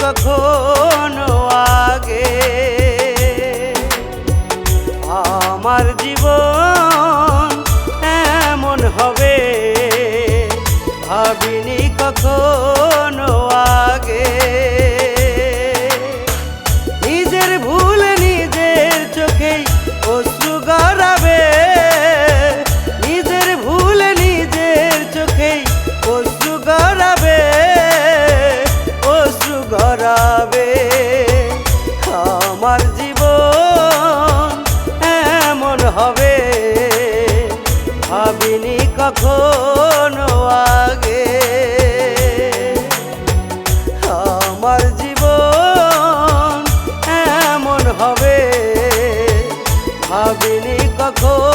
কখনো কখনো আগে। আমার জীবন এমন হবে ভাবিনি কখনো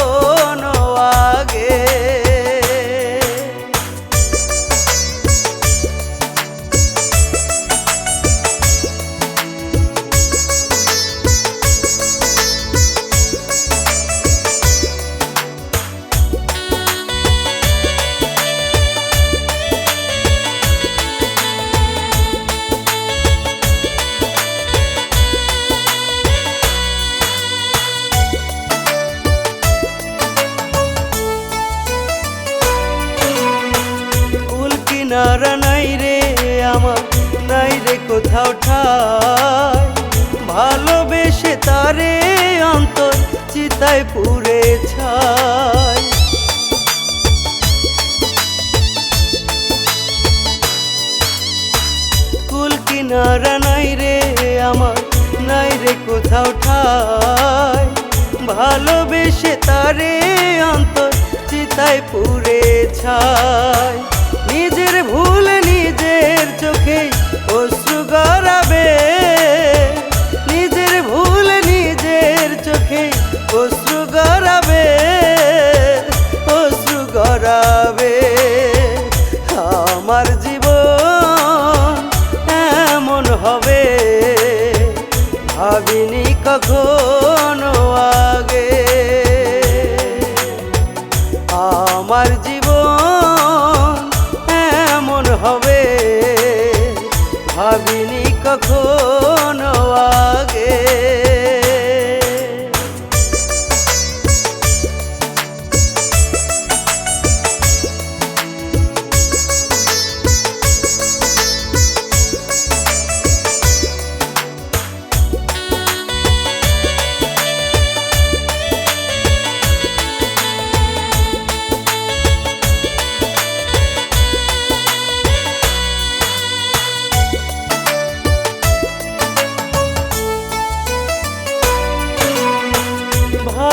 কিনারা নাই রে, আমার নাই রে কোথাও ঠাই। ভালোবেসে তারে অন্তর চিতায় পুরে ছাই। কুল কিনারা নাই রে, আমার নাই রে কোথাও ঠাই। ভালোবেসে তারে অন্তর চিতায় পুরে ছাই। নিজের ভুল নিজের চোখে অশ্রু গড়াবে। নিজের ভুল নিজের চোখে অশ্রু গড়াবে অশ্রু গড়াবে। আমার জীবন এমন হবে, ভাবিনি কখনো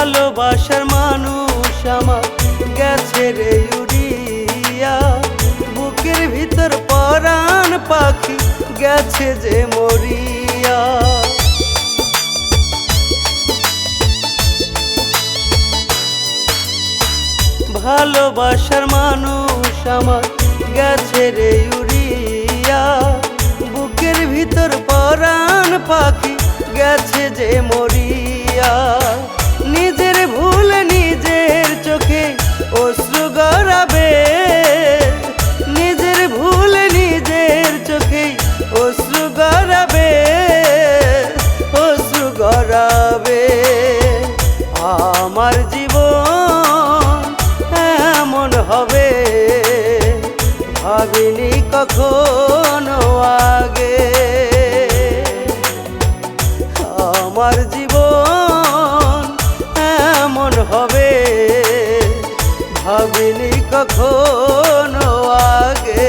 ভালোবাসার মানুষ আমার গেছে রে উড়িয়া বুকের ভিতর পরাণ পাখি গেছে যে মরিয়া। ভালোবাসার মানুষ আমার গেছে রে উড়িয়া বুকের ভিতর পরাণ পাখি গেছে যে মরিয়া। গড়াবে আমার জীবন এমন হবে, ভাবিনি কখনো আগে। আমার জীবন এমন হবে, ভাবিনি কখনো আগে।